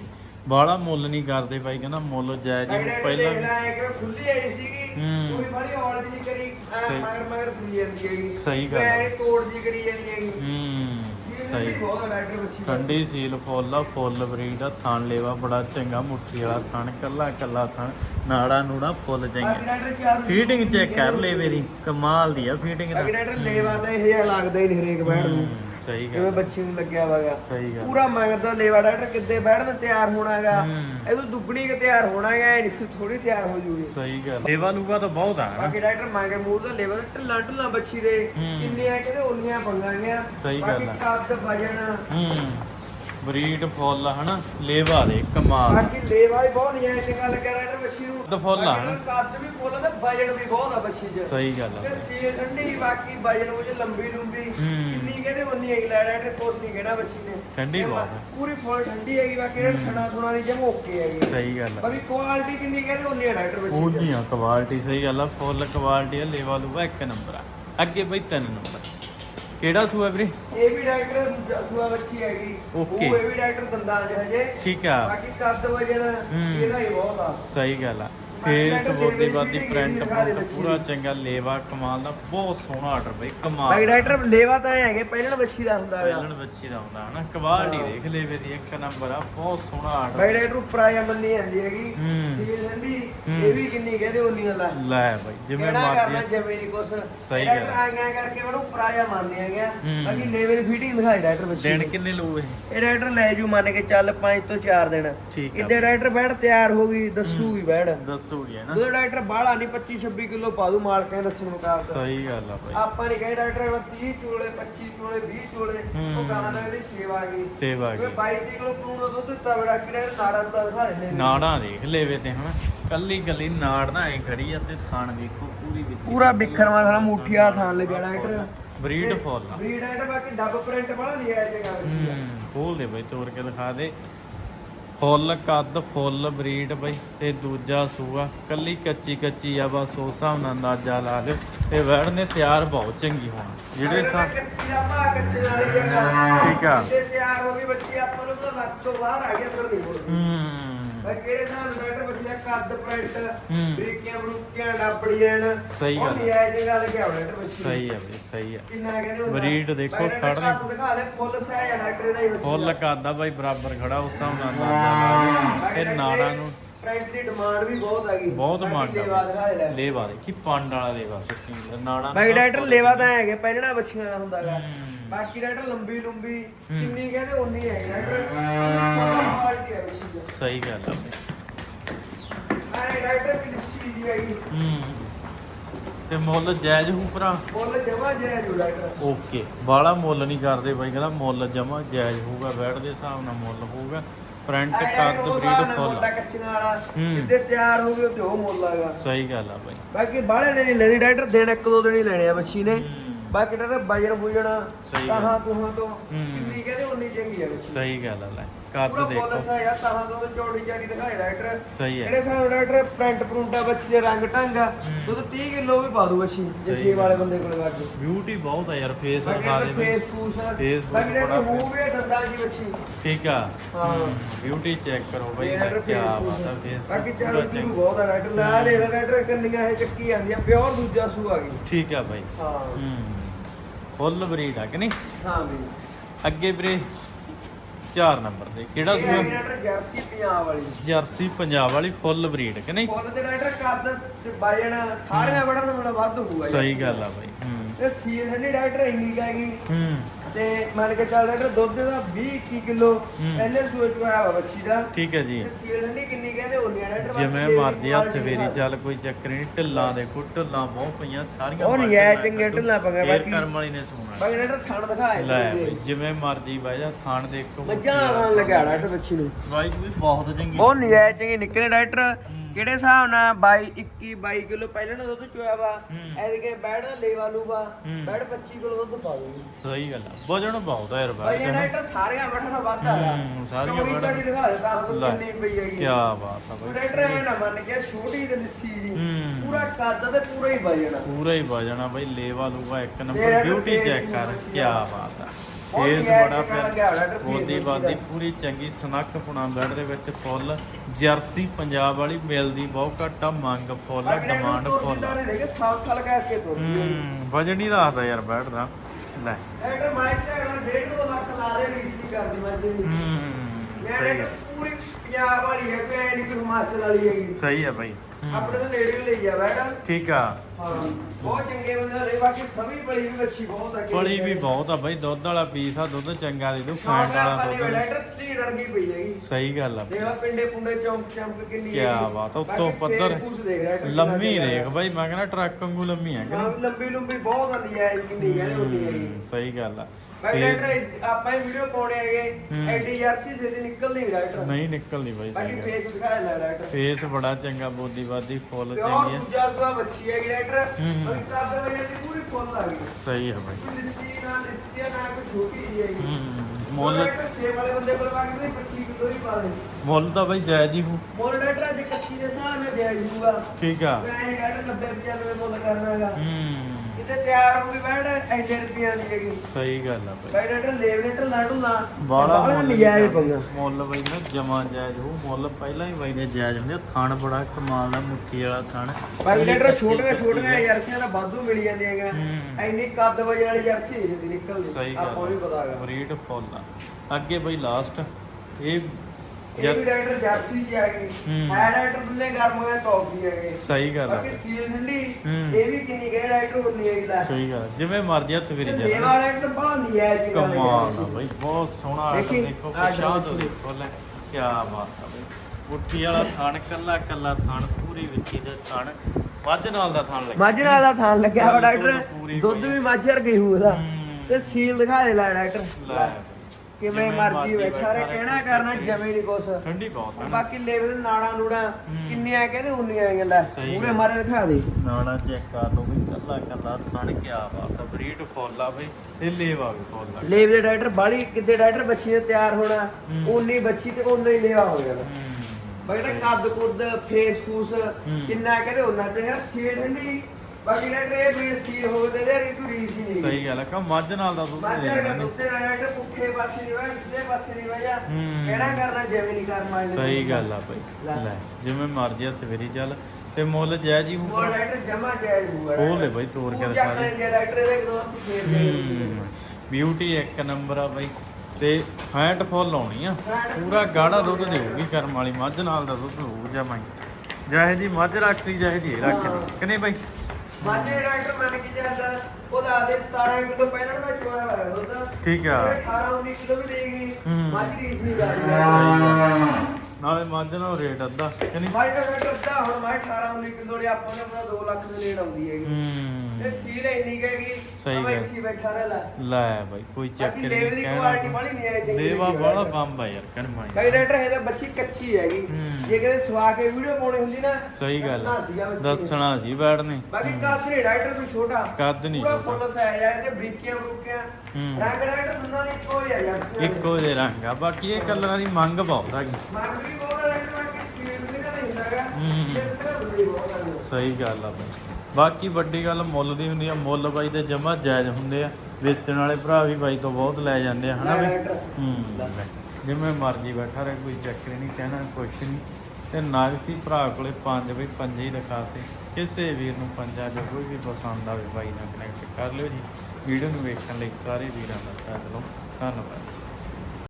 ਬਾਹਲਾ ਮੁੱਲ ਨਹੀਂ ਕਰਦੇ ਬਾਈ ਕਹਿੰਦਾ ਮੁੱਲ ਜਾਇਜ਼ ਹੀ ਪਹਿਲਾਂ ਹੈ ਕਿ ਖੁੱਲੀ ਆਈ ਸੀਗੀ ਹੂੰ। ਕੋਈ ਬੜੀ ਹੌਲ ਨਹੀਂ ਕਰੀ ਐਂ ਸਹੀ। ਮਗਰ ਮਗਰ ਤੁਰੀ ਜਾਂਦੀ ਹੈਗੀ ਸਹੀ ਗੱਲ ਆ। ਮੈਂ ਤੋੜ ਜੀ ਕਰੀ ਜਾਂਦੀ ਹੈਗੀ ਹੂੰ ਸਹੀ ਵੀ ਬਹੁਤ ਡਾਕਟਰ ਬੱਚੀ। ਠੰਡੀ ਸੀਲ ਫੁੱਲ ਆ ਫੁੱਲ ਬਰੀਡ ਆ ਥਣ ਲੇਵਾ ਬੜਾ ਚੰਗਾ ਮੁੱਠੀ ਵਾਲਾ ਥਣ ਕੱਲਾ ਕੱਲਾ ਥਣ ਨਾੜਾ ਨੂੜਾ ਫੁੱਲ ਚੰਗੇ ਚਾਰ ਫੀਡਿੰਗ ਚੈੱਕ ਕਰ ਲੈ ਮੇਰੀ ਕਮਾਲ ਦੀ ਆ ਬਾਕੀ ਡਾਕਟਰ ਲੇਵਾ ਤਾਂ ਇਹ ਜਿਹਾ ਲੱਗਦਾ ਹੀ ਨਹੀਂ ਹਰੇਕ ਬੈਠ ਨੂੰ ਹੂੰ, ਸਹੀ ਜਿਵੇਂ ਗੱਲ ਆ, ਬੱਚੀ ਨੂੰ ਲੱਗਿਆ ਵਾਗਾ? ਸਹੀ ਗੱਲ ਪੂਰਾ ਮੰਗਦਾ ਲੇਵਾ ਡਾਕਟਰ ਕਿੱਦੇ ਬੈਠਣ ਤਿਆਰ ਹੋਣਾਗਾ? ਹੂੰ। ਇਹ ਤੋਂ ਦੁੱਗਣੀ ਕਿ ਤਿਆਰ ਹੋਣਾਗਾ ਇਹ ਨਹੀਂ ਥੋੜੀ ਤਿਆਰ ਹੋ ਜੂਗੀ। ਸਹੀ ਗੱਲ ਲੇਵਾ ਲੂਗਾ ਤਾਂ ਬਹੁਤ ਆ ਬਾਕੀ ਡਾਕਟਰ ਮੰਗੇ ਮੂੰਹ ਦਾ ਲੇਵਾ ਢਿੱਲਾ ਢਿੱਲਾ ਬੱਚੀ ਦੇ। ਹੂੰ। ਕਿੰਨੇ ਆ ਕਿਤੇ ਉਨੀਆਂ ਪੰਗਾਂਗੀਆਂ ਸਹੀ ਗੱਲ ਆ। ਕੱਦ ਵਜਣ ਹੂੰ। ਬਰੀਡ ਫੁੱਲ ਹਨਾ? ਲੇਵਾ ਦੇ ਕਮਾਲ। ਬਾਕੀ ਲੇਵਾ ਵੀ ਬਹੁਤ ਨਹੀਂ ਆਇਆ ਚੰਗਾ ਲੱਗਿਆ ਰਾਈਡਰ ਬੱਚੀ ਨੂੰ। ਤਾਂ ਫੁੱਲ ਆ ਬਾਕੀ ਨਾ। ਕੱਦ ਵੀ ਫੁੱਲ ਤੇ ਵਜਨ ਵੀ ਬਹੁਤ ਆ ਬੱਚੀ 'ਚ। ਸਹੀ ਗੱਲ ਤੇ ਆ ਸੀਲ ਠੰਡੀ ਬਾਕੀ ਵਜਨ ਉਹ ਲੰਬੀ ਲੰਬੀ। ਹੂੰ। ਕਿੰਨੀ ਕਹਿੰਦੇ ਉਨੀ ਹੈਗੀ ਲੈ ਰਾਈਡਰ ਕੁਛ ਨਹੀਂ ਕਹਿਣਾ ਬੱਚੀ ਨੇ। ਠੰਡੀ ਬਹੁਤ ਹੈ। ਪੂਰੀ ਫੁੱਲ ਠੰਡੀ ਹੈਗੀ ਬਾਕੀ ਜਿਹੜਾ ਸਣਾ ਥੁਣਾ ਦੀ ਜਮ ਓਕੇ ਹੈਗੀ। ਸਹੀ ਗੱਲ ਆ। ਬਾਕੀ ਕੁਆਲਿਟੀ ਕਿੰਨੀ ਕਹਿੰਦੇ ਉਨੀ ਹੈ ਰਾਈਡਰ ਬੱਚੀ 'ਚ। ਉਹਦੀਆਂ ਕੁਆਲਿਟੀ ਸਹੀ ਗੱਲ ਆ। ਫੁੱਲ ਕੁਆਲਿਟੀ ਆ ਲੇਵਾ ਲੂਗਾ ਇੱਕ ਨੰਬਰ ਆ। ਅੱਗੇ ਬਈ ਤਿੰਨ ਨੰਬਰ ਕਿਹੜਾ ਸੂਆ ਵੀਰੇ? ਇਹ ਵੀ ਡਾਕਟਰ ਜਸੂਆ ਬੱਚੀ ਹੈਗੀ। Okay. ਉਹ ਇਹ ਵੀ ਡਾਕਟਰ ਦੰਦਾਂ 'ਚ ਹਜੇ ਠੀਕ ਆ। ਬਾਕੀ ਕੱਦ ਵਜਨ ਹੂੰ। ਇਹਦਾ ਹੀ ਬਹੁਤ ਆ। ਸਹੀ ਗੱਲ ਆ। ਬਾਕੀ ਫੇਸ ਡਾਕਟਰ ਬੋਦੀ ਲੇਵੇ ਬਾਦੀ ਦੀ ਪ੍ਰਿੰਟ ਪੂਰਾ। ਚੰਗਾ ਲੇਵਾ ਕਮਾਲ ਦਾ ਬਹੁਤ ਸੋਹਣਾ ਆਰਡਰ ਬਈ ਕਮਾਲ ਬਾਕੀ ਡਾਕਟਰ ਲੇਵਾ ਤਾਂ ਇਹ ਹੈਗੇ ਪਹਿਲਾਂ ਬੱਚੀ ਦਾ ਹੁੰਦਾ ਹੈਗਾ ਪਹਿਲਣ ਬੱਚੀ ਦਾ ਹੁੰਦਾ ਹਨਾ ਕੁਆਲਿਟੀ ਦੇਖ ਲੇਵੇ ਦੀ ਇੱਕ ਨੰਬਰ ਆ ਬਹੁਤ ਸੋਹਣਾ ਆਰਡਰ ਬਾਈ ਡਾਕਟਰ ਉੱਪਰ ਆਇਆ ਮੰਨੀ ਜਾਂਦੀ ਹੈਗੀ ਹੂੰ। ਸੀਲ ਠੰਡੀ ਹੂੰ। ਇਹ ਵੀ ਕਿੰਨੀ ਕਹਦੇ ਉਨੀ ਵਾਲਾ ਲੈ ਬਈ ਜਿਵੇਂ ਕਰਨਾ ਮਰਜ਼ੀ ਜਮੇ ਨਹੀਂ ਕੁਛ ਸਹੀ ਡਾਕਟਰ ਗੱਲ। ਆਇਆ ਕਰਕੇ ਮੈਨੂੰ ਉੱਪਰ ਆਇਆ ਮੰਨ ਲਿਆ ਗਿਆ ਹੂੰ। ਬਾਕੀ ਲੈਵਲ ਫੀਟਿੰਗ ਦਿਖਾਈ ਡਾਕਟਰ ਬੱਚੀ ਦਿਨ। ਕਿੰਨੇ ਲੂ ਇਹ ਇਹ ਡਾਕਟਰ ਲੈ ਜੂ ਮੰਨ ਕੇ ਚੱਲ 5 ਤੋਂ 4 ਦਿਨ ਠੀਕ ਆ। ਕਿਤੇ ਡਾਕਟਰ ਬੈਠ ਤਿਆਰ ਹੋ ਗਈ ਦੱਸੂਗੀ ਬੈਠ ਦੱਸੂਗੀ ਨਾ। ਉਹਦਾ ਡਾਕਟਰ ਬਾਹਲਾ ਨਹੀਂ 25 26 ਕਿਲੋ ਪਾ ਦੂ ਮਾਲਕਾਂ ਦੇ ਦੱਸਣ ਮੁਕਾਬਲੇ ਸਹੀ ਗੱਲ ਆ ਬਈ। ਆਪਾਂ ਨਹੀਂ ਕਹੇ ਡਾਕਟਰ ਅਗਲਾ 30 ਚੋਲੇ 25 ਚੋਲੇ 20 ਚੋਲੇ ਹੂੰ। ਉਹ ਗਾਣਾ ਦਾ ਇਹਦੀ ਸੇਵਾ ਆ ਗਈ ਸੇਵਾ ਉਹ ਗਈ 22 30 ਕਿਲੋ ਪੂਰਨ ਦਾ ਦੁੱਧ ਦਿੱਤਾ ਬੜਾ ਕਿਹੜਾ ਨਾੜਾ ਦਾ ਦਿਖਾ ਨੇ ਨਾੜਾਂ ਦੇਖ ਲੇਵੇ ਤੇ ਹਨਾ। ਕੱਲੀ ਕੱਲੀ ਨਾੜ ਨਾ ਐ ਖੜੀ ਆ ਤੇ ਥਣ ਵੇਖੋ ਪੂਰੀ ਵਿੱਚ ਪੂਰਾ ਬਿਖਰਵਾ ਸਾਰਾ ਮੁੱਠੀ ਵਾਲਾ ਥਾਂ ਲੱਗਿਆ ਡਾਕਟਰ। ਬਰੀਡ ਫੁੱਲ ਆ। ਬਰੀਡ ਡਾਕਟਰ ਬਾਕੀ ਡੱਬ ਪ੍ਰਿੰਟ ਵਾਲਾ ਨਹੀਂ ਆਇਆ ਜਗਾ ਹੂੰ ਖੋਲ ਦੇ ਬਈ ਤੋੜ ਕੇ ਦਿਖਾ ਦੇ। ਫੁੱਲ ਕੱਦ ਫੁੱਲ ਬਰੀਡ ਬਈ ਤੇ ਦੂਜਾ ਸੂਆ। ਕੱਲੀ ਕੱਚੀ ਕੱਚੀ ਆ ਬਸ ਉਸ ਹਿਸਾਬ ਨਾਲ ਅੰਦਾਜ਼ਾ ਲਾ ਲਿਓ। ਤੇ ਵੜ ਨੇ ਤਿਆਰ ਬਹੁਤ ਚੰਗੀ ਹੋਣਾ। ਜਿਹੜੇ ਸਾ ਠੀਕ ਆ। ਤੇ ਤਿਆਰ ਹੋ ਗਈ ਬੱਚੀ ਆਪਾਂ ਨੂੰ ਤਾਂ ਲੱਖ ਤੋਂ ਬਾਹਰ ਆ ਗਿਆ ਫਿਰ ਨਹੀਂ ਹੂੰ। ਬਈ ਕਿਹੜੇ ਨਾਲ ਡਾਕਟਰ ਬੱਚੀ ਦਾ ਕੱਦ ਪ੍ਰਿੰਟ ਹੂੰ। ਬਰੀਕੀਆਂ ਬਰੂਕੀਆਂ ਡੱਬੜੀਆਂ ਨੇ ਸਹੀ ਗੱਲ। ਉਹ ਨਹੀਂ ਆਇਆ ਜਗ੍ਹਾ ਲੱਗਿਆ ਡਾਕਟਰ ਬੱਚੀ ਨੂੰ। ਸਹੀ ਆ ਬਈ ਸਹੀ ਆ ਕਿੰਨਾ ਕਹਿੰਦੇ ਹੁੰਦਾ? ਬਰੀਡ ਦੇਖੋ ਬਾਈ ਡਾਕਟਰ ਖੜ੍ਹਨੀ। ਕੱਦ ਦਿਖਾ ਦੇ ਫੁੱਲ ਸਾਇਆ ਆ ਡਾਕਟਰ ਦਾ ਹੀ ਬੱਚੀ ਫੁੱਲ ਕੱਦ ਆ ਬਾਈ ਬਰਾਬਰ ਖੜਾ ਉਸ ਹਿਸਾਬ ਨਾਲ ਅੰਦਾਜ਼ਾ ਲਾ ਲਿਓ ਤੇ ਨਾੜਾਂ ਨੂੰ ਪ੍ਰਿੰਟ ਦੀ ਡਿਮਾਂਡ ਵੀ ਬਹੁਤ ਹੈਗੀ ਬਹੁਤ ਬਾਕੀ ਮੰਗ ਲੇਵਾ ਦੇ ਲੈ ਲੇਵਾ ਦੇ ਕੀ ਪੰਡ ਵਾਲਾ ਲੇਵਾ ਸੱਚੀ ਨਾੜਾਂ ਬਾਈ ਡਾਕਟਰ ਲੇਵਾ ਤਾਂ ਹੈਗੇ ਪਹਿਲਣਾ ਬੱਚੀਆਂ ਦਾ ਹੁੰਦਾਗਾ ਹੂੰ। ਬਾਕੀ ਡਾਕਟਰ ਲੰਬੀ ਲੰਬੀ ਕਿੰਨੀ ਕਹਿੰਦੇ ਉਨੀ ਹੈ। ਦੀ ਸਹੀ ਗੱਲ ਆ ਬਈ। ਆਏ ਡਾਕਟਰ ਵੀ ਲਿੱਸੀ ਜੀ ਆਈ ਹੂੰ ਤੇ ਮੁੱਲ ਜਾਇਜ਼ ਹੂ ਭਰਾ? ਬੋਲ ਜਮਾ ਜਾਇ ਜੋ ਡਾਕਟਰ ਓਕੇ। ਬਾਲਾ ਮੁੱਲ ਨਹੀਂ ਕਰਦੇ ਬਾਈ ਕਹਿੰਦਾ ਮੁੱਲ ਜਮਾ ਜਾਇਜ਼ ਹੋਊਗਾ ਬੈਠ ਦੇ ਹਿਸਾਬ ਨਾਲ ਮੁੱਲ ਹੋਊਗਾ। ਫਰੰਟ ਕੱਦ ਬਰੀਡ ਫੁੱਲ ਮੁੱਲਾ ਕੱਚੀਆਂ ਵਾਲਾ। ਹੂੰ। ਜਿੱਦੇ ਤਿਆਰ ਹੋ ਗਏ ਤੇ ਉਹ ਮੁੱਲ ਆਗਾ। ਸਹੀ ਗੱਲ ਆ ਬਾਈ। ਬਾਕੀ ਬਾਹਲੇ ਦਿਨ ਹੀ ਲੈਣੀ ਡਾਕਟਰ ਦਿਨ ਇੱਕ ਦੋ ਦਿਨ ਹੀ ਲੈਣੇ ਆ ਬੱਚੀ ਨੇ। ਬਾਕੀ ਡਾਕਟਰ ਵਜਣ ਬੁਜਣਾ ਸਹੀ ਗੱਲ। ਤਾਹਾਂ ਤੁਹਾਂ ਤੋਂ ਹੂੰ। ਕਿੰਨੀ ਕਹਿੰਦੇ ਉਨੀ ਚੰਗੀ ਆ ਸਹੀ ਗੱਲ ਆ ਲੈ ਕੱਦ ਪੂਰਾ ਦੇਖੋ। ਬੋਲਸ ਆ ਯਾਰ ਤਾਹਾਂ ਤੋਂ ਚੌੜੀ ਚਾੜੀ ਦਿਖਾਏ ਡਾਕਟਰ ਸਹੀ ਹੈ। ਜਿਹੜੇ ਸਾਨੂੰ ਡਾਕਟਰ ਪ੍ਰਿੰਟ ਪ੍ਰੂੰਟਾ ਬੱਚੀ ਦੇ ਰੰਗ ਢੰਗ ਦੁੱਧ 30 ਕਿਲੋ ਵੀ ਪਾ ਦੂ ਬੱਚੀ ਜੇ ਸਹੀ ਸੇਬ ਵਾਲੇ ਬੰਦੇ ਕੋਲੇ ਵਗ ਬਿਊਟੀ ਬਹੁਤ ਆ ਯਾਰ ਫੇਸ ਬਾਕੀ ਦਿਖਾ ਦੇ ਬਈ ਫੇਸ ਫੂਸ ਫੇਸ ਫੂਸ ਬਾਕੀ ਡਾਕਟਰ ਬੜਾ ਮੂੰਹ ਵੀ ਦੰਦਾਂ ਦੀ ਬੱਚੀ ਠੀਕ ਆ। ਹਾਂ। ਬਿਊਟੀ ਚੈੱਕ ਕਰੋ ਬਾਈ ਲੈ ਡਾਕਟਰ ਕੀ ਫੇਸ ਬਾਤ ਫੂਸ ਆ। ਆ। ਫੇਸ ਬਾਕੀ ਚਾਰ ਜੀ ਚੰਗਾ। ਬਹੁਤ ਆ ਡਾਕਟਰ ਲੈ ਦੇ ਡਾਕਟਰ ਕੰਨੀਆਂ ਇਹ ਚੱਕੀ ਜਾਂਦੀ ਆ ਪਿਓਰ ਦੂਜਾ ਸੂ ਆ ਗਈ। ਠੀਕ ਆ ਬਾਈ। ਹਾਂ। ਹੂੰ। ਫੁੱਲ ਬਰੀਡ ਆ ਕਿ ਨਹੀਂ? ਹਾਂ ਵੀ ਅੱਗੇ ਵੀਰੇ। 4 ਨੰਬਰ ਤੇ ਕਿਹੜਾ ਇਹ ਸੂਆ ਜਰਸੀ ਪੰਜਾਬ ਵਾਲੀ। ਜਰਸੀ ਪੰਜਾਬ ਵਾਲੀ ਫੁੱਲ ਬਰੀਡ ਕਿ ਨਹੀਂ? ਫੁੱਲ ਤੇ ਡਾਕਟਰ ਕੱਦ ਤੇ ਬਾਜਣਾ ਸਾਰਿਆਂ ਬੜਾ ਨੂੰ ਬੜਾ ਵੱਧ ਹੋਊਗਾ ਸਹੀ ਗੱਲ ਆ ਬਾਈ ਹੂੰ। ਤੇ ਸੀਲ ਹੰਡੀ ਡਾਕਟਰ ਇੰਨੀ ਗਈ ਹੂੰ। ਤੇ ਮੰਨ ਕੇ ਚੱਲ ਡਾਕਟਰ ਦੁੱਧ ਦਾ 20 21 ਕਿਲੋ। ਪਹਿਲੇ ਸੂਏ ਚ ਆਇਆ ਵਾ ਬੱਚੀ ਦਾ। ਠੀਕ ਹੈ ਜੀ। ਤੇ ਸੀਲ ਹੰਡੀ ਕਿੰਨੀ ਕਹਿੰਦੇ ਹੋਣੀ ਆ ਡਾਕਟਰ ਜਿਵੇਂ ਮਰਜ਼ੀ ਹੱਥ ਦਿਖਾ। ਚੱਲ ਕੋਈ ਚੱਕਰ ਨਹੀਂ ਢਿੱਲਾਂ ਦੇਖੋ ਢਿੱਲਾਂ ਬਹੁਤ ਪਈਆਂ ਸਾਰੀਆਂ ਉਹ ਨਹੀਂ ਐ ਚੰਗੀਆਂ ਢਿੱਲਾਂ ਫੇਰ ਬਾਕੀ- ਕਰਮ ਵਾਲੀ ਨੇ ਸੋਣਾ ਡਾਕਟਰ ਥਣ ਦਿਖਾਏ ਲੈ ਬਈ ਜਿਵੇਂ ਮਰਜ਼ੀ ਬਹਿ ਜਾ ਖਾਣ ਦੇਖੋ ਮੱਝਾਂ ਨਾਲ ਲੱਗਿਆ ਡਾਕਟਰ ਬੱਚੀ ਨੂੰ। ਸਵਾਈ ਵੀ ਬਹੁਤ ਚੰਗੀ। ਬਹੁਤ ਨਜਾਇਜ਼ ਚੰਗੇ ਨਿਕਲੇ ਡਾਕਟਰ। ਕਿਹੜੇ ਹਿਸਾਬ ਨਾਲ 22 21 22 ਕਿਲੋ ਪਹਿਲਾਂ ਨਾ ਦੁੱਧ ਚੋਇਆ ਵਾ। ਹੂੰ। ਐਦਿਕੇ ਬੈੜ ਦਾ ਲੇਵਾ ਲੂਗਾ ਹੂੰ। ਬੈੜ 25 ਕਿਲੋ ਦੁੱਧ ਪਾ ਦੂਗੀ ਸਹੀ ਗੱਲ ਆ। ਵਜਣ ਬਹੁਤ ਆ ਯਾਰ ਬਾਈ ਡਾਕਟਰ ਸਾਰਿਆਂ ਬੈਠਣਾ ਵੱਧ ਆ। ਹੂੰ, ਸਾਰੀਆਂ ਚੌੜੀ ਬੈਠਾਂ। ਚੌੜੀ ਦਿਖਾ ਦੇ ਤਾਂ ਲੈ। ਕਿੰਨੀ ਪਈ ਹੈਗੀ। ਕੀ ਬਾਤ ਆ ਬਾਈ। ਡਾਕਟਰ ਐ ਨਾ ਮੰਨ ਕੇ ਛੋਟੀ ਤੇ ਲਿੱਸੀ ਜੀ। ਹੂੰ। ਪੂਰਾ ਕੱਦ ਤੇ ਪੂਰਾ ਹੀ ਵਜਣਾ ਪੂਰਾ ਹੀ ਵਜਣਾ ਬਾਈ ਲੇਵਾ ਲੂਗਾ ਇੱਕ ਤੇ ਨੰਬਰ ਬਿਊਟੀ ਫੇਸ ਚੈੱਕ ਕਰ। ਕੀ ਬਾਤ ਆ। ਲੱਗਿਆ ਹੋਇਆ ਡਾਕਟਰ ਬੋਦੀ ਬਾਦੀ। ਪੂਰੀ ਚੰਗੀ ਸਨੱਖ ਪੁਣਾ ਬੈਡ ਦੇ ਵਿੱਚ ਫੁੱਲ ਜਰਸੀ ਪੰਜਾਬ ਵਾਲੀ ਮਿਲਦੀ ਬਹੁਤ ਘੱਟ ਆ ਮੰਗ ਫੁੱਲ ਡਿਮਾਂਡ ਫੁੱਲ। ਥਲ ਥਲ ਕਰਕੇ ਤੁਰਦੀ ਹੈ ਦੱਸਦਾ ਯਾਰ ਬੈਡ ਦਾ ਲੈ। ਡਾਕਟਰ ਮਾਈਕ ਤੇ ਅਗਲਾ 1.5 ਲੱਖ ਲਾ ਦੇ ਰੀਸ ਨਹੀਂ ਕਰਦੀ ਮਰਜ਼ੀ ਦੀ ਹੂੰ ਮੈਂ ਸਹੀ ਡਾਕਟਰ ਆ। ਪੂਰੀ ਪੰਜਾਬ ਵਾਲੀ ਹੈ ਕੋਈ ਐ ਨਹੀਂ ਕਿ ਹਿਮਾਚਲ ਵਾਲੀ ਹੈਗੀ। ਸਹੀ ਆ ਬਾਈ। ਹੂੰ। ਆਪਣੇ ਤੋਂ ਨੇੜੇ ਲਈ ਜਾ ਬੈਠਾ। ਠੀਕ ਆ। ਹਾਂ ਬਹੁਤ ਚੰਗੇ ਬੰਦੇ ਨੇ ਬਾਕੀ ਸਭੀ ਬੜੀ ਵੀ ਅੱਛੀ ਬਹੁਤ ਆ ਬੜੀ ਵੀ ਬਹੁਤ ਆ ਬਾਈ ਦੁੱਧ ਵਾਲਾ ਪੀਸ ਆ ਦੁੱਧ ਚੰਗਾ ਦੇ ਦੂ ਫੈਂਟ ਵਾਲਾ ਦੁੱਧ। ਪਈ ਹੈਗੀ। ਸਹੀ ਗੱਲ ਆ। ਦੇਖ ਲੈ ਪਿੰਡੇ ਪੁੰਡੇ ਚੌਂਕ ਚੌਂਕ ਕਿੰਨੀ ਕੀ ਬਾਤ ਆ, ਉੱਤੋਂ ਪੱਧਰ ਲੰਮੀ ਦੇਖ ਬਾਈ ਮੈਂ ਕਹਿੰਦਾ ਟਰੱਕ ਵਾਂਗੂ ਲੰਮੀ ਆ ਕਿ ਹਾਂ ਲੰਬੀ ਲੰਬੀ ਬਹੁਤ ਆਂਦੀ ਹੈ ਕਿੰਨੀ ਹੈ ਉਹਦੀ ਹੂੰ, ਸਹੀ ਗੱਲ ਆ। ਬਾਈ ਤੇ- ਡਾਕਟਰ ਆਪਾਂ ਇਹ ਵੀਡੀਓ ਪਾਉਣੇ ਹੈਗੇ। ਐਡੀ ਜਰਸੀ ਸਿੱਧੀ ਨਿਕਲਦੀ ਨਹੀਂ ਡਾਕਟਰ। ਨਹੀਂ ਨਿਕਲਦੀ ਬਾਈ ਬਾਕੀ ਸਹੀ ਗੱਲ। ਫੇਸ ਦਿਖਾਇਆ ਲੈ ਡਾਕਟਰ। ਫੇਸ ਬੜਾ ਚੰਗਾ ਬੋਦੀ ਬਾਦੀ ਫੁੱਲ ਪਿਓਰ ਚੰਗੀ ਹੈ ਦੂਜਾ ਸਵਾ ਬੱਚੀ ਹੈਗੀ ਡਾਕਟਰ। ਹੂੰ। ਬਾਕੀ ਕਾਬੇ ਵਜੇ ਦੀ ਪੂਰੀ ਫੁੱਲ ਆ ਗਈ। ਸਹੀ ਹੈ ਬਾਈ। ਕੋਈ ਲਿੱਸੀ ਨਾ ਲਿੱਸੀ ਆ, ਨਾ ਕੋਈ ਛੋਟੀ ਜਿਹੀ ਹੈਗੀ। ਹੂੰ ਮੁੱਲ ਡਾਕਟਰ ਸੇਬ ਵਾਲੇ ਬੰਦੇ ਕੋਲ ਵਾਗੇ ਨਹੀਂ 25 ਕਿਲੋ ਹੀ ਪਾ ਦੇ। ਮੁੱਲ ਤਾਂ ਬਾਈ ਜਾਇਜ਼ ਹੀ ਹੋ ਮੁੱਲ ਡਾਕਟਰ ਅੱਜ ਕੱਚੀ ਦੇ ਹਿਸਾਬ ਨਾਲ ਜਾਇਜ਼ ਜੂਗਾ ਠੀਕ ਆ। ਮੈਂ ਨਹੀਂ ਡਾਕਟਰ 90 95 ਮੁੱਲ ਕਰਨਾ ਹੈਗਾ। ਹੂੰ। ਕਿਤੇ ਤਿਆਰ ਹੋ ਗਈ ਬੈਠ ਐਡੇ ਰੁਪਈਆਂ ਦੀ ਹੈਗੀ। ਸਹੀ ਗੱਲ ਆ ਬਾਈ। ਬਾਈ ਡਾਕਟਰ ਲੇਵਲੇਟਰ ਲਾਡੂ ਨਾ ਬਾਲਾ ਬਾਹਲਾ ਮੁੱਲ ਨਜਾਇਜ਼ ਪੰਗਾ ਮੁੱਲ ਬਾਈ ਨਾ ਜਮਾ ਜਾਇਜ਼ ਹੋ ਮੁੱਲ ਪਹਿਲਾਂ ਹੀ ਬਾਈ ਨੇ ਜਾਇਜ਼ ਹੁੰਦੇ ਥਣ ਬੜਾ ਕਮਾਲ ਦਾ ਮੁੱਠੀ ਵਾਲਾ ਥਣ। ਬਾਈ ਕੱਚੀ ਛੋਟੀਆਂ ਛੋਟੀਆਂ। ਜਰਸੀਆਂ ਦਾ ਵਾਧੂ ਮਿਲ ਜਾਂਦੀਆਂ ਹੈਗੀਆਂ। ਹੂੰ। ਐਨੀ ਕੱਦ ਵਜਣ ਵਾਲੀ ਜਰਸੀ ਨਿਕਲਦੀ। ਸਹੀ ਗੱਲ ਆਪਾਂ ਵੀ ਪਤਾ ਹੈਗਾ। ਰੇਟ ਫੁੱਲ ਆ। ਅੱਗੇ ਬਈ ਲਾਸਟ ਇਹ ਇਹ ਵੀ ਜਰਸੀ ਜੀ ਆ ਗਈ। ਹੂੰ। ਹੈ ਦੁੱਲੇ ਗਰਮ ਹੋਇਆ ਟੌਪ ਦੀ ਹੈਗੇ ਸਹੀ ਗੱਲ ਆ। ਬਾਕੀ ਸੀਲ ਠੰਡੀ ਹੂੰ। ਇਹ ਵੀ ਕਿੰਨੀ ਗਏ ਡਾਕਟਰ ਹੁੰਨੀ ਹੈਗੀ ਲੈ ਸਹੀ ਗੱਲ ਆ। ਜਿਵੇਂ ਮਰਜ਼ੀ ਹੱਥ ਵੀਰੀ ਤੇ ਜਾ ਲੇਵਾ ਡਾਕਟਰ ਬੜਾ ਨਜਾਇਜ਼ ਜੀ ਗੱਲ ਕਮਾਲ ਆ ਬਈ ਬਹੁਤ ਸੋਹਣਾ ਆਰਡਰ ਦੇਖੀ, ਪਛਾਣ ਦੇਖੋ। ਲੈ ਕੀ ਬਾਤ ਆ ਬਈ। ਮੁੱਠੀ ਵਾਲਾ ਥਣ ਕੱਲਾ ਕੱਲਾ ਥਣ ਪੂਰੀ ਵਿੱਚੀ ਦੇ ਥਣ। ਵੱਜ ਨਾਲ ਦਾ ਥਣ ਲੱਗਿਆ। ਮੱਝ ਨਾਲ ਦਾ ਥਾਨ ਲੱਗਿਆ ਵਾ ਡਾਕਟਰ। ਦੁੱਧ। ਵੀ ਮੱਝ ਵਰਗੀ ਹੂ ਉਹਦਾ ਹੂੰ। ਤੇ ਸੀਲ ਦਿਖਾ ਦੇ ਲੈ ਡਾਕਟਰ। ਲੈ। ਕਿਵੇਂ ਜਿਵੇਂ ਮਰਜ਼ੀ ਬੈਠਾ ਰੇ ਕਹਿਣਾ ਕਰਨਾ ਜਮੇ ਨਹੀਂ ਕੁਛ ਠੰਡੀ ਬਹੁਤ ਹੈ ਬਾਕੀ ਲੈਵਲ ਨਾੜਾ ਨੂੜਾ ਕਿੰਨੀਆਂ ਕਹਿੰਦੇ ਉਨੀਆਂ ਆਈਆਂ ਲੈ ਪੂਰੇ। ਮਾਰੇ ਦਿਖਾ ਦੇ। ਨਾਣਾ ਚੈੱਕ ਕਰ ਲਓ ਵੀ ਕੱਲਾ ਕੱਲਾ ਥਣ ਕੀ ਬਾਤ ਆ ਬਰੀਡ ਫੁੱਲ ਆ ਬਈ ਤੇ ਲੇਵਾ ਵੀ ਫੁੱਲ ਆ। ਲੇਵ ਦੇ ਡਾਕਟਰ ਬਾਲੀ ਕਿਤੇ ਡਾਕਟਰ ਬੱਚੀ ਨੇ ਤਿਆਰ ਹੋਣਾ ਉਨੀ ਬੱਚੀ ਤੇ ਉਨਾ ਹੀ ਲੇਵਾ ਹੋ ਜਾਣਾ। ਤਾਂ ਕੱਦ ਕੁੱਦ ਫੇਸ ਫੂਸ ਕਿੰਨਾ ਕਹਿੰਦੇ ਉਹਨਾਂ ਤੇ ਆ ਸੀਲ ਠੰਡੀ ਬਾਕੀ ਡਾਕਟਰ ਇਹ ਬਰੀਡ ਸੀਲ ਹੋਵੇ ਤੇ ਇਹਦੇ ਕੋਈ ਰੀਸ ਹੀ ਨਹੀਂ। ਸਹੀ ਗੱਲ ਆ ਕਿ ਮੱਝ ਨਾਲ ਦਾ ਦੁੱਧ ਦੇ ਮਾਝਰ ਦਾ ਦਿੰਦੇ ਨੇ। ਉੱਤੇ ਨਾ ਡਾਕਟਰ ਪੁੱਠੇ ਪਾਸੇ ਦੀ ਵਜ੍ਹਾ ਸਿੱਧੇ ਪਾਸੇ ਦੀ ਵਜ੍ਹਾ। ਹੂੰ। ਕਿਹੜਾ ਕਰਨਾ ਜਿਵੇਂ ਨਹੀਂ ਕਰਨਾ ਇਹਨੇ। ਸਹੀ ਗੱਲ ਆ ਬਈ। ਲੈ। ਲੈ ਜਿਵੇਂ ਮਰਜ਼ੀ ਹੱਥ ਫੇਰੀ ਚੱਲ। ਤੇ ਮੁੱਲ ਜਾਇਜ਼ ਹੀ ਉਹ ਹੋਊਗਾ ਡਾਕਟਰ ਜਮਾ ਜਾਇਜ਼ ਹੋਊਗਾ ਉਹ ਲੈ ਬਾਈ ਤੋੜ ਕੇ ਦਿਖਾ ਦੇ। ਇਹਦੇ ਕੋਲ ਉੱਥੇ ਫੇਰ ਦੇ ਬਿਊਟੀ ਇੱਕ ਨੰਬਰ ਆ ਬਾਈ। ਤੇ ਫੈਟ ਫੁੱਲ ਆਉਣੀ ਆ। ਪੂਰਾ ਗਾੜਾ ਦੁੱਧ ਦੇਊਗੀ ਕਰਮ ਵਾਲੀ ਮੱਝ ਨਾਲ ਦਾ ਦੁੱਧ ਹੋਊ ਜਮਾਈ ਜਾਹੇ ਜੀ ਮੱਝ ਰੱਖ ਲਈ ਜਾਹੇ ਜੀ ਇਹ ਰੱਖ ਲਈ ਬਾਈ? ਮਾਝੇ ਡਾਕਟਰ ਮੰਨ ਕੇ ਚੱਲ ਉਹਦਾ ਆਦੇ 17 ਕਿਲੋ ਪਹਿਲਾਂ ਦਾ ਚੋਇਆ ਹੋਇਆ ਦੁੱਧ ਠੀਕ ਆ 18 19 ਕਿਲੋ ਵੀ ਦੇ ਗਈ। ਮੱਝ ਰੀਸ ਨਹੀਂ ਕਰਦੀ। ਨਾਲੇ ਮੱਝ ਨਾਲ ਰੇਟ ਅੱਧਾ ਨਹੀਂ ਮਾਝ ਦਾ ਡਾਕਟਰ ਅੱਧਾ ਹੁਣ ਮਾਝ 18 19 ਕਿਲੋ ਦੀ ਆਪਾਂ ਨੇ ਉਹਦਾ 2 ਲੱਖ ਦੇ ਨੇੜ ਆਉਂਦੀ ਹੈਗੀ ਹੂੰ ਤੇ ਸੀਲ ਇੰਨੀ ਕਹੇਗੀ ਸਹੀ ਮੈਂ ਗੱਲ। ਇੱਥੇ ਹੀ ਬੈਠਾ ਰਹਿ ਲੈ ਲੈ ਬਾਈ ਕੋਈ ਚੱਕਰ ਬਾਕੀ ਲੈਵਲ ਦੀ ਨਹੀਂ ਕੁਆਲਿਟੀ ਵਾਲੀ ਨਹੀਂ ਆਈ ਚੰਗੀ ਦੇਵਾ ਲੱਗੀ ਬਾਲਾ ਹੋਇਆ। ਬੰਬ ਆ ਯਾਰ ਕਰਮਾਈ ਕਈ ਡਾਕਟਰ ਇਹਦਾ ਬੱਚੀ ਕੱਚੀ ਹੈਗੀ ਹੂੰ। ਜੇ ਕਿਤੇ ਸਵਾ ਕੇ ਵੀਡੀਓ ਪਾਉਣੀ ਹੁੰਦੀ ਨਾ ਸਹੀ ਗੱਲ ਦੱਸਣਾ ਸੀਗਾ ਬੱਚੀ ਨੇ। ਦੱਸਣਾ ਜੀ ਬੈਠਨੇ ਬਾਕੀ ਕੱਦ ਨਹੀਂ ਡਾਕਟਰ ਕੋਈ ਛੋਟਾ ਕੱਦ ਨਹੀਂ ਪੂਰਾ ਛੋਟਾ। ਫੁੱਲ ਸਾਈਜ਼ ਆ ਤੇ ਬਰੀਕੀਆਂ ਬਰੂਕੀਆਂ ਹੂੰ। ਰੰਗ ਡਾਕਟਰ ਦੋਨਾਂ ਦੀ ਇੱਕੋ ਹੀ ਆ ਯਾਰ ਇੱਕੋ ਜਿਹੇ ਰੰਗ ਆ ਬਾਕੀ ਇਹ ਕਲਰਾਂ ਦੀ ਮੰਗ ਬਹੁਤ ਹੈਗੀ ਮੰਗ ਵੀ ਬਹੁਤ ਆ ਡਾਕਟਰ ਵੀ ਨਾ ਹੁੰਦਾਗਾ ਬਹੁਤ ਆ। ਸਹੀ ਗੱਲ ਆ ਬਾਈ। ਬਾਕੀ ਵੱਡੀ ਗੱਲ ਮੁੱਲ ਦੀ ਹੁੰਦੀ ਆ ਮੁੱਲ ਬਾਈ ਦੇ ਜਮਾ ਜਾਇਜ਼ ਹੁੰਦੇ ਆ। ਵੇਚਣ ਵਾਲੇ ਭਰਾ ਵੀ ਬਾਈ ਤੋਂ ਬਹੁਤ ਲੈ ਜਾਂਦੇ ਆ ਹਨਾ ਬਈ। ਹੂੰ ਜਿਵੇਂ ਮਰਜ਼ੀ ਬੈਠਾ ਰਹੇ ਕੋਈ ਚੱਕਰ ਨਹੀਂ ਕਹਿਣਾ ਕੁਛ ਨਹੀਂ। ਤੇ ਨਾਗਸੀ ਭਰਾ ਕੋਲੇ ਪੰਜ ਬਈ ਪੰਜ ਹੀ ਦਿਖਾਤੇ ਕਿਸੇ ਵੀਰ ਨੂੰ ਪੰਜਾ ਜੋ ਕੋਈ ਵੀ ਪਸੰਦ ਆਵੇ ਬਾਈ ਨਾਲ ਕਨੈਕਟ ਕਰ ਲਿਓ ਜੀ। ਵੀਡੀਓ ਨੂੰ ਵੇਖਣ ਲਈ ਸਾਰੇ ਵੀਰਾਂ ਦਾ ਧੰਨਵਾਦ। ਧੰਨਵਾਦ।